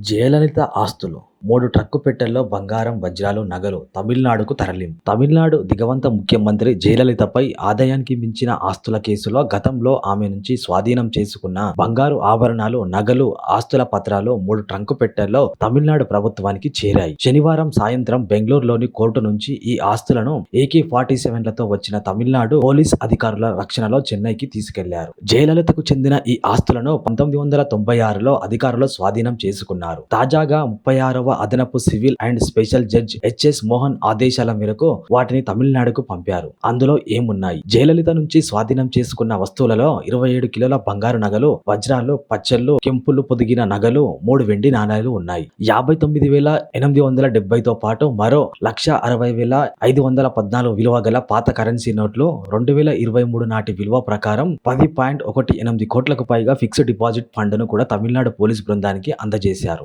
జయలలిత ఆస్తులు. మూడు ట్రక్కు పెట్టెల్లో బంగారం వజ్రాలు నగలు తమిళనాడుకు తరలింపు. తమిళనాడు దిగవంత ముఖ్యమంత్రి జయలలితపై ఆదాయానికి మించిన ఆస్తుల కేసులో గతంలో ఆమె నుంచి స్వాధీనం చేసుకున్న బంగారు ఆభరణాలు నగలు ఆస్తుల పత్రాలు మూడు ట్రంకు పెట్టెల్లో తమిళనాడు ప్రభుత్వానికి చేరాయి. శనివారం సాయంత్రం బెంగళూరులోని కోర్టు నుంచి ఈ ఆస్తులను ఏకే ఫార్టీ సెవెన్లతో వచ్చిన తమిళనాడు పోలీస్ అధికారుల రక్షణలో చెన్నైకి తీసుకెళ్ళారు. జయలలితకు చెందిన ఈ ఆస్తులను పంతొమ్మిది వందల తొంభై ఆరులో అధికారులు స్వాధీనం చేసుకున్నారు. తాజాగా ముప్పై ఆరవ అదనపు civil and special judge H S Mohan ఆదేశాల మేరకు వాటిని తమిళనాడుకు పంపారు. అందులో ఏమున్నాయి? జయలలిత నుంచి స్వాధీనం చేసుకున్న వస్తువులలో ఇరవై ఏడు కిలోల బంగారు నగలు వజ్రాలు పచ్చళ్ళు కెంపులు పొదిగిన నగలు మూడు వెండి నాణాలు ఉన్నాయి. యాభై తొమ్మిది వేల ఎనిమిది వందల డెబ్బైతో పాటు మరో లక్ష అరవై వేల ఐదు వందల పద్నాలుగు విలువ గల పాత కరెన్సీ నోట్లు రెండు వేల ఇరవై మూడు నాటి విలువ ప్రకారం పది పాయింట్ ఒకటి ఎనిమిది కోట్లకు పైగా ఫిక్స్డ్ డిపాజిట్ ఫండ్ను కూడా తమిళనాడు పోలీస్ బృందానికి అందజేశారు.